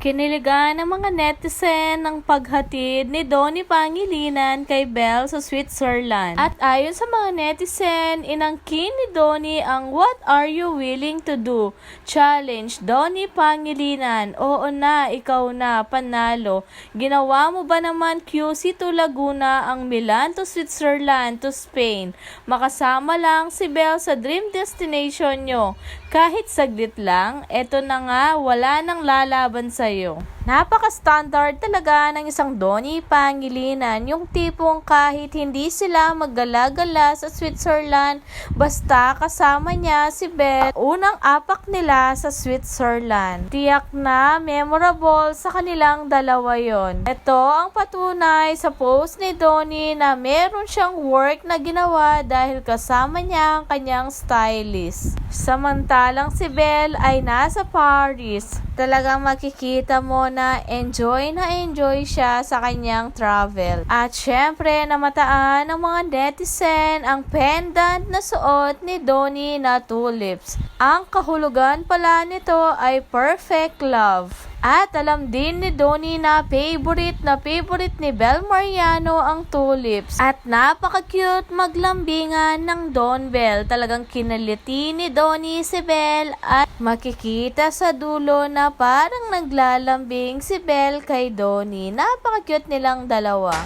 Kiniligan ng mga netizen ng paghatid ni Donnie Pangilinan kay Belle sa Switzerland. At ayon sa mga netizen, inangkin ni Donnie ang What Are You Willing to Do? Challenge Donnie Pangilinan. Oo na, ikaw na, panalo. Ginawa mo ba naman QC to Laguna ang Milan to Switzerland to Spain? Makasama lang si Belle sa dream destination nyo. Kahit saglit lang, eto na nga, wala nang lalaban sa'yo. 也有 Napaka-standard talaga ng isang Donnie Pangilinan, yung tipong kahit hindi sila maggala-gala sa Switzerland, basta kasama niya si Belle, unang apak nila sa Switzerland. Tiyak na memorable sa kanilang dalawa yon. Ito ang patunay sa post ni Donnie na meron siyang work na ginawa dahil kasama niya ang kanyang stylist. Samantalang si Belle ay nasa Paris. Talagang makikita mo na enjoy na enjoy siya sa kanyang travel. At syempre, namataan ng mga netizen ang pendant na suot ni Donnie na tulips. Ang kahulugan pala nito ay perfect love. At alam din ni Donnie na favorite na favorite ni Bel Mariano ang tulips. At napaka-cute maglambingan ng Don Bell. Talagang kinaliti ni Donnie si Bel at makikita sa dulo na parang naglalambing si Bel kay Donnie. Napaka-cute nilang dalawa.